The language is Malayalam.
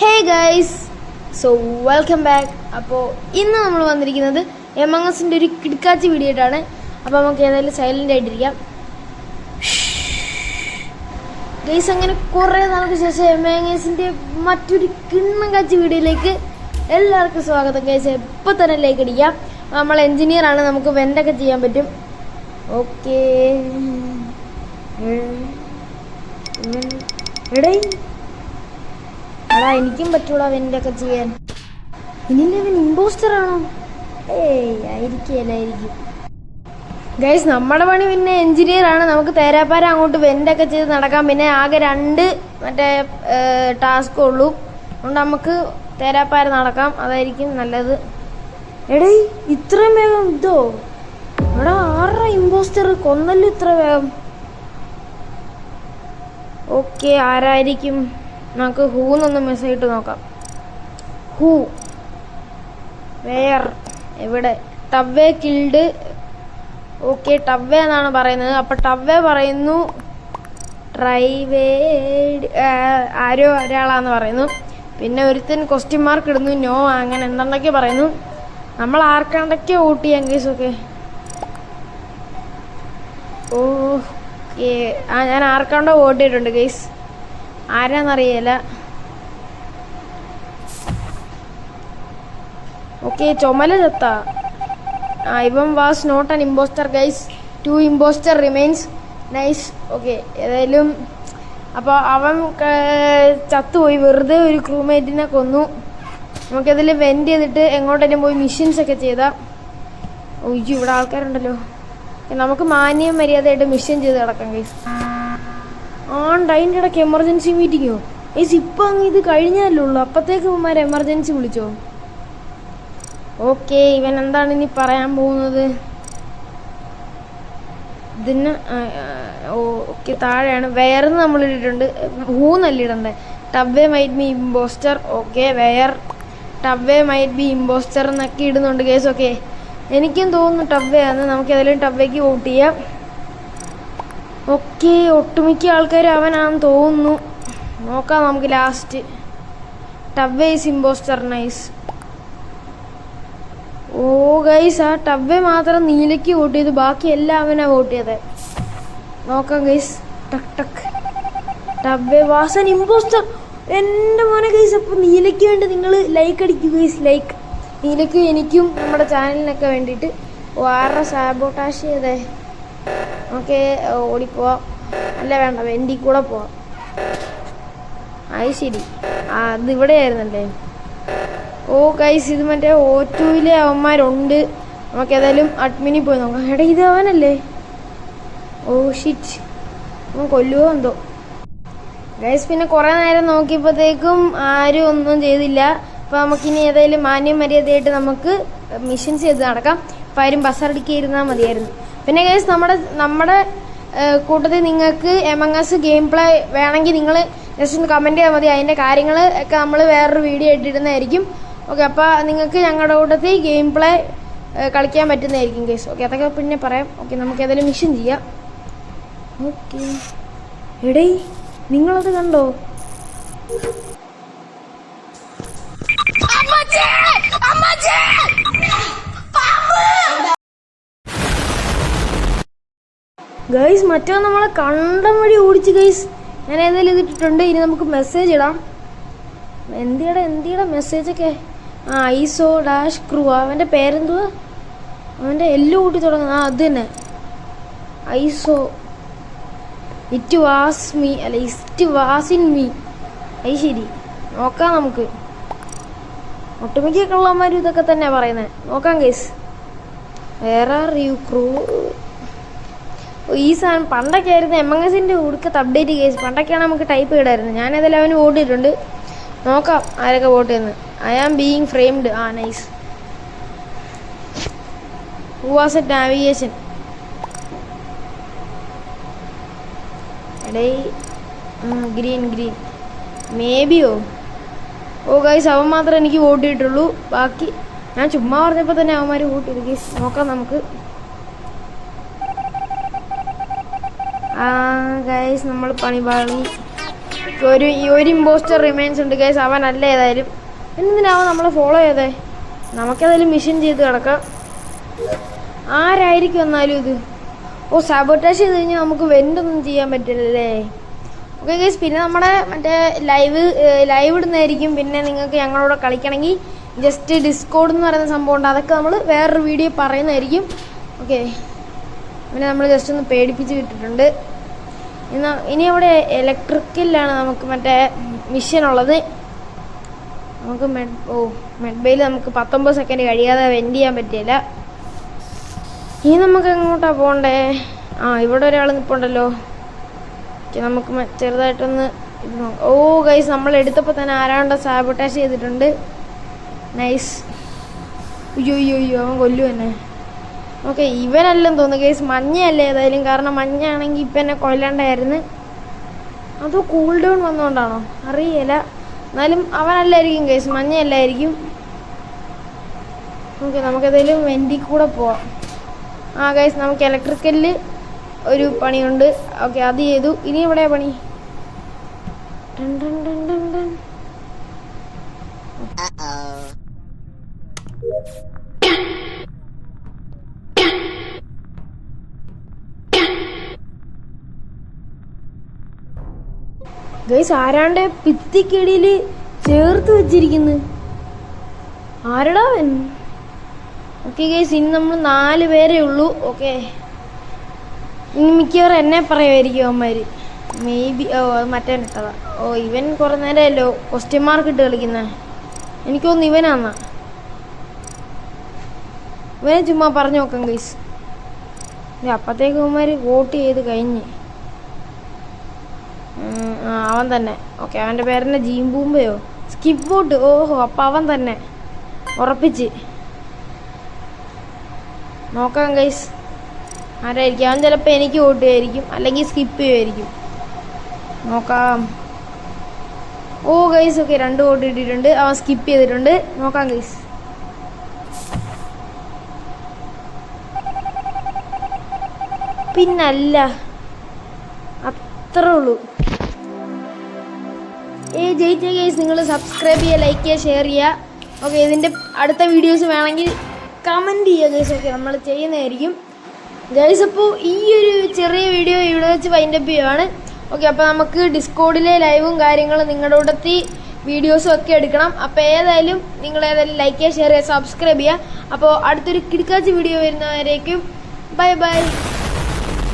Hey guys so welcome back അപ്പോൾ ഇന്ന് നമ്മൾ വന്നിരിക്കുന്നത് എമംഗസിന്റെ ഒരു കിടക്കാച്ചി വീഡിയോ ആയിട്ടാണ്. അപ്പോൾ നമുക്ക് ഏതായാലും സൈലന്റ് ആയിട്ടിരിക്കാം ഗൈസ് അങ്ങനെ കുറേ നാൾക്ക് ശേഷം എമംഗസിന്റെ മറ്റൊരു കിണ്ണം കാച്ചി വീഡിയോയിലേക്ക് എല്ലാവർക്കും സ്വാഗതം. ഗൈസ് എപ്പോൾ തന്നെ ലൈക്ക് അടിക്കാം. നമ്മൾ എൻജിനീയർ ആണ്. നമുക്ക് വെന്റൊക്കെ ചെയ്യാൻ പറ്റും. ഓക്കേ എടേ. എടാ എനിക്കും പറ്റൂടാ അവന്റെ ഒക്കെ ചെയ്യാൻ. ഇനി അവൻ ഇമ്പോസ്റ്റർ ആണോ? ഏയ് ആയിരിക്കും. ഗൈസ് നമ്മുടെ പണി പിന്നെ എഞ്ചിനീയർ ആണ്. നമുക്ക് തേരാപ്പാര അങ്ങോട്ട് വെന്റൊക്കെ ചെയ്ത് നടക്കാം. പിന്നെ ആകെ രണ്ട് മറ്റേ ടാസ്ക് ഉള്ളൂ. അതുകൊണ്ട് നമുക്ക് തേരാപ്പാര നടക്കാം. അതായിരിക്കും നല്ലത്. എടേ ഇത്രയും വേഗം ഇതോ? എടാ ആറര ഇമ്പോസ്റ്റർ കൊന്നല്ലോ ഇത്ര വേഗം. ഓക്കെ ആരായിരിക്കും? നമുക്ക് ഹൂന്നൊന്ന് മെസ്സേജ് നോക്കാം. ഹൂ. വേർ. എവിടെ? ടവ്വേ കിൽഡ്. ഓക്കെ ടവ്വേ എന്നാണ് പറയുന്നത്. അപ്പൊ ടവ്വേ പറയുന്നു ട്രൈവേഡ് ആരോ ഒരാളാന്ന് പറയുന്നു. പിന്നെ ഒരുത്തൻ ക്വസ്റ്റ്യൻ മാർക്ക് ഇടുന്നു നോ അങ്ങനെ എന്തെന്നൊക്കെ പറയുന്നു. നമ്മൾ ആർക്കാണ്ടൊക്കെ വോട്ട് ചെയ്യാം കേസൊക്കെ ഓ ആ ഞാൻ ആർക്കാണ്ടോ വോട്ട് ചെയ്തിട്ടുണ്ട് ആരാന്നറിയില്ല. ഓക്കെ ചുമല ചത്ത. ഇവൻ was not an impostor guys two impostor remains nice okay ഏതായാലും അപ്പോൾ അവൻ ചത്തുപോയി. വെറുതെ ഒരു ക്രൂമേറ്റിനെ കൊന്നു. നമുക്കതിൽ വെന്റ് ചെയ്തിട്ട് എങ്ങോട്ടെങ്കിലും പോയി മിഷൻസ് ഒക്കെ ചെയ്താൽ ഒയ്യോ ഇവിടെ ആൾക്കാരുണ്ടല്ലോ. നമുക്ക് മാന്യം മര്യാദയായിട്ട് മിഷൻ ചെയ്ത് കിടക്കാം ഗൈസ് ആണ്ട് അതിന്റെ ഇടയ്ക്ക് എമർജൻസി മീറ്റിങ്ങോ ഏസ് ഇപ്പം അങ്ങ് ഇത് കഴിഞ്ഞല്ലേ ഉള്ളൂ. അപ്പത്തേക്ക് ഇവന്മാർ എമർജൻസി വിളിച്ചോ? ഓക്കെ ഇവൻ എന്താണ് ഇനി പറയാൻ പോകുന്നത്? ഇതിന് ഓക്കെ താഴെയാണ്. വെയർന്ന് നമ്മൾ ഇട്ടിട്ടുണ്ട്. ഹൂന്നല്ല ഇടണ്ടേ? ടബ്വേ might be impostor okay where. ടബ്വേ might be impostor എന്നൊക്കെ ഇടുന്നുണ്ട് കേസ് ഓക്കെ. എനിക്കും തോന്നുന്നു ടബ്വേ ആണ്. നമുക്ക് ഏതായാലും ടവ്വേക്ക് വോട്ട് ചെയ്യാം. ഓക്കെ ഒട്ടുമിക്ക ആൾക്കാർ അവനാണെന്ന് തോന്നുന്നു. നോക്കാം നമുക്ക് ലാസ്റ്റ് ടവ്വേ സിംബോസ്റ്റർ ഇമ്പോസ്റ്റർ നൈസ് ഓ ഗൈസ് ആ ടവേ മാത്രം നീലയ്ക്ക് വോട്ട് ചെയ്തു. ബാക്കി എല്ലാം അവനാ വോട്ട് ചെയ്തത്. നോക്കാം ഗൈസ് ടക് ടക്. ടവേ വാസൻ ഇമ്പോസ്റ്റർ എന്റെ മോനെ ഗൈസ് അപ്പോൾ നീലയ്ക്ക് വേണ്ടി നിങ്ങൾ ലൈക്ക് അടിക്കും ഗൈസ് ലൈക്ക് നീലയ്ക്കും എനിക്കും നമ്മുടെ ചാനലിനൊക്കെ വേണ്ടിയിട്ട് ആരുടെ സാബോട്ടാഷ് ചെയ്തേ? നമുക്ക് ഓടിപ്പോവാം. അല്ല വേണ്ട വെൻഡി കൂടെ പോവാം. അത് ശരി. അത് ഇവിടെ ആയിരുന്നല്ലേ ഓ കൈസ് ഇത് മറ്റേ ഓ ടൂയിലെ അവന്മാരുണ്ട്. നമുക്ക് ഏതായാലും അഡ്മിനിൽ പോയി നോക്കാം. എടാ ഇത് അവനല്ലേ? ഓ ഷിറ്റ് അവൻ കൊല്ലുവോ എന്തോ? ഗൈസ് പിന്നെ കുറേ നേരം നോക്കിയപ്പോഴത്തേക്കും ആരും ഒന്നും ചെയ്തില്ല. അപ്പോൾ നമുക്കിനി ഏതായാലും മാന്യം മര്യാദയായിട്ട് നമുക്ക് മിഷൻസ് ചെയ്ത് നടക്കാം. അപ്പം ആരും ബസ്സടിക്കി ഇരുന്നാൽ മതിയായിരുന്നു. പിന്നെ ഗൈസ് നമ്മുടെ നമ്മുടെ കൂട്ടത്തിൽ നിങ്ങൾക്ക് എമംഗസ് ഗെയിം പ്ലേ വേണമെങ്കിൽ നിങ്ങൾ ജസ്റ്റ് ഒന്ന് കമന്റ് ചെയ്താൽ മതി. അതിന്റെ കാര്യങ്ങൾ ഒക്കെ നമ്മൾ വേറൊരു വീഡിയോ ഇട്ടിടുന്നതായിരിക്കും. ഓക്കെ അപ്പോൾ നിങ്ങൾക്ക് ഞങ്ങളുടെ കൂട്ടത്തിൽ ഗെയിം പ്ലേ കളിക്കാൻ പറ്റുന്നതായിരിക്കും ഗൈസ് ഓക്കെ അതൊക്കെ പിന്നെ പറയാം. ഓക്കെ നമുക്ക് ഏതെങ്കിലും മിഷൻ ചെയ്യാം. ഓക്കെ എടേ നിങ്ങളത് കണ്ടോ? ഗൈസ് മറ്റോ നമ്മളെ കണ്ടം വഴി ഓടിച്ച് ഗൈസ് ഞാൻ ഏതായാലും ഇതിട്ടിട്ടുണ്ട് ഇനി നമുക്ക് മെസ്സേജ് ഇടാം. എന്തിയുടെ എന്തിയുടെ മെസ്സേജൊക്കെ ആ ഐസോ ഡാഷ് ക്രൂ. അവന്റെ പേരെന്തുവാ? അവന്റെ എല്ലു കൂട്ടി തുടങ്ങുന്ന ആ അത് തന്നെ. I saw. It was me അല്ല ഇറ്റ് വാസ് ഇൻ മീ അത് ശരി. നോക്കാം നമുക്ക്. ഒട്ടുമിക്ക കള്ളന്മാരും ഇതൊക്കെ തന്നെയാണ് പറയുന്നത് നോക്കാം കേസ് വേറെ യു ക്രൂ ഈ സാധനം പണ്ടൊക്കെ ആയിരുന്നു എം എം എസിന്റെ ഉടുക്കത്ത് അപ്ഡേറ്റ് കേസ് പണ്ടൊക്കെയാണ് നമുക്ക് ടൈപ്പ് ഇടായിരുന്നു. ഞാൻ ഏതായാലും അവന് വോട്ട് ചെയ്തിട്ടുണ്ട് നോക്കാം ആരൊക്കെ വോട്ട് ചെയ്യുന്നത് I am being framed ah nice was a navigation എടേ green green may ബിയോ oh. Guys അവൻ മാത്രമേ എനിക്ക് വോട്ട് ചെയ്തിട്ടുള്ളൂ. ബാക്കി ഞാൻ ചുമ്മാ പറഞ്ഞപ്പോൾ തന്നെ അവന്മാർ വോട്ട് ചെയ്തു. ഗൈസ് നോക്കാം നമുക്ക് ആ ഗൈസ് നമ്മൾ പണി പാളി. ഒരു ഒരു ഇമ്പോസ്റ്റർ റിമൈൻസ് ഉണ്ട് ഗൈസ് അവൻ അല്ല ഏതായാലും. എന്തിനാവും നമ്മളെ ഫോളോ ചെയ്തേ? നമുക്കേതായാലും മിഷൻ ചെയ്ത് കിടക്കാം ആരായിരിക്കും എന്നാലും ഇത്? ഓ സബോട്ടാഷ് ചെയ്ത് കഴിഞ്ഞാൽ നമുക്ക് വെന്റൊന്നും ചെയ്യാൻ പറ്റില്ലല്ലേ? ഓക്കെ ഗൈസ് പിന്നെ നമ്മുടെ മറ്റേ ലൈവ് ലൈവ് ഇടുന്നതായിരിക്കും. പിന്നെ നിങ്ങൾക്ക് ഞങ്ങളോട് കളിക്കണമെങ്കിൽ ജസ്റ്റ് ഡിസ്കോഡ് എന്ന് പറയുന്ന സംഭവം ഉണ്ട്. അതൊക്കെ നമ്മൾ വേറൊരു വീഡിയോ പറയുന്നതായിരിക്കും. ഓക്കെ പിന്നെ നമ്മൾ ജസ്റ്റ് ഒന്ന് പേടിപ്പിച്ച് വിട്ടിട്ടുണ്ട്. ഇനി അവിടെ ഇലക്ട്രിക്കലിലാണ് നമുക്ക് മറ്റേ മിഷൻ ഉള്ളത്. നമുക്ക് മെഡ് ഓ മെഡ്ബയിൽ നമുക്ക് പത്തൊമ്പത് സെക്കൻഡ് കഴിയാതെ വെൻഡ് ചെയ്യാൻ പറ്റിയില്ല. ഇനി നമുക്ക് എങ്ങോട്ടാ പോകണ്ടേ ആ ഇവിടെ ഒരാൾ നിൽപ്പുണ്ടല്ലോ നമുക്ക് ചെറുതായിട്ടൊന്ന് ഇത് നോക്കാം ഓ ഗൈസ് നമ്മൾ എടുത്തപ്പോൾ തന്നെ ആരാണ്ട സാബോട്ടാഷ് ചെയ്തിട്ടുണ്ട്. നൈസ് അയ്യോ അയ്യോ അയ്യോ അവൻ കൊല്ലു തന്നെ ഓക്കെ ഇവനല്ലെന്ന് തോന്നുന്നു. കേസ് മഞ്ഞയല്ലേ ഏതായാലും. കാരണം മഞ്ഞാണെങ്കിൽ ഇപ്പം എന്നെ കൊല്ലണ്ടായിരുന്നു. അതോ കൂൾ ഡൗൺ വന്നുകൊണ്ടാണോ അറിയില്ല. എന്നാലും അവനല്ലായിരിക്കും കേസ് മഞ്ഞയല്ലായിരിക്കും. ഓക്കെ നമുക്കേതായാലും വെന്റി കൂടെ പോവാം. ആ ഗൈസ് നമുക്ക് ഇലക്ട്രിക്കലിൽ ഒരു പണിയുണ്ട്. ഓക്കെ അത് ചെയ്തു. ഇനി എവിടെയാ പണി? ടൺ ടൺ ടൺ ടൺ ടൺ. ഗൈസ് ആരാണ്ട് ഭിത്തിക്കടിയിൽ ചേർത്ത് വെച്ചിരിക്കുന്നു? ആരടാ ഓക്കെ ഗൈസ് ഇനി നമ്മൾ നാല് പേരേ ഉള്ളൂ. ഓക്കെ ഇനി മിക്കവാറും എന്നെ പറയുമായിരിക്കും അവന്മാര്. മേ ബി ഓ അത് മറ്റേ ഇട്ടതാ. ഓ ഇവൻ കുറെ നേരമല്ലോ ക്വസ്റ്റ്യൻ മാർക്ക് ഇട്ട് കളിക്കുന്ന. എനിക്കൊന്ന് ഇവനാന്ന. ഇവനെ ചുമ്മാ പറഞ്ഞു നോക്കാം ഗൈസ് അപ്പത്തേക്ക് അവന്മാര് വോട്ട് ചെയ്ത് കഴിഞ്ഞ്. അവൻ തന്നെ. ഓക്കെ അവന്റെ പേരെന്നെ ജീംബൂമ്പയോ സ്കിപ്പ് ബോട്ട് ഓഹോ അപ്പം അവൻ തന്നെ. ഉറപ്പിച്ച്. നോക്കാം ഗൈസ് ആരായിരിക്കും? അവൻ ചിലപ്പോൾ എനിക്ക് വോട്ട് ചെയ്യുമായിരിക്കും അല്ലെങ്കിൽ സ്കിപ്പ് ചെയ്യുമായിരിക്കും. നോക്കാം. ഓ ഗൈസ് ഓക്കെ രണ്ട് വോട്ട് കിട്ടിയിട്ടുണ്ട്. അവൻ സ്കിപ്പ് ചെയ്തിട്ടുണ്ട്. നോക്കാം ഗൈസ് പിന്നല്ല. അത്രേ ഉള്ളൂ. ഏ ജയിച്ച ഗൈസ് നിങ്ങൾ സബ്സ്ക്രൈബ് ചെയ്യുക ലൈക്ക് ചെയ്യുക ഷെയർ ചെയ്യുക. ഓക്കെ ഇതിന്റെ അടുത്ത വീഡിയോസ് വേണമെങ്കിൽ കമന്റ് ചെയ്യുക ഗൈസ് ഒക്കെ നമ്മൾ ചെയ്യുന്നതായിരിക്കും. ഗൈസ് അപ്പോൾ ഈ ഒരു ചെറിയ വീഡിയോ ഇവിടെ വെച്ച് വൈൻഡപ്പ് ചെയ്യുവാണ്. ഓക്കെ അപ്പോൾ നമുക്ക് ഡിസ്കോഡിലെ ലൈവും കാര്യങ്ങളും നിങ്ങളുടെ കൂടത്തി വീഡിയോസും ഒക്കെ എടുക്കണം. അപ്പോൾ ഏതായാലും നിങ്ങൾ ഏതായാലും ലൈക്ക് ചെയ്യുക ഷെയർ ചെയ്യുക സബ്സ്ക്രൈബ് ചെയ്യുക. അപ്പോൾ അടുത്തൊരു കിടക്കാച്ച വീഡിയോ വരുന്നവരേക്കും ബൈ ബൈ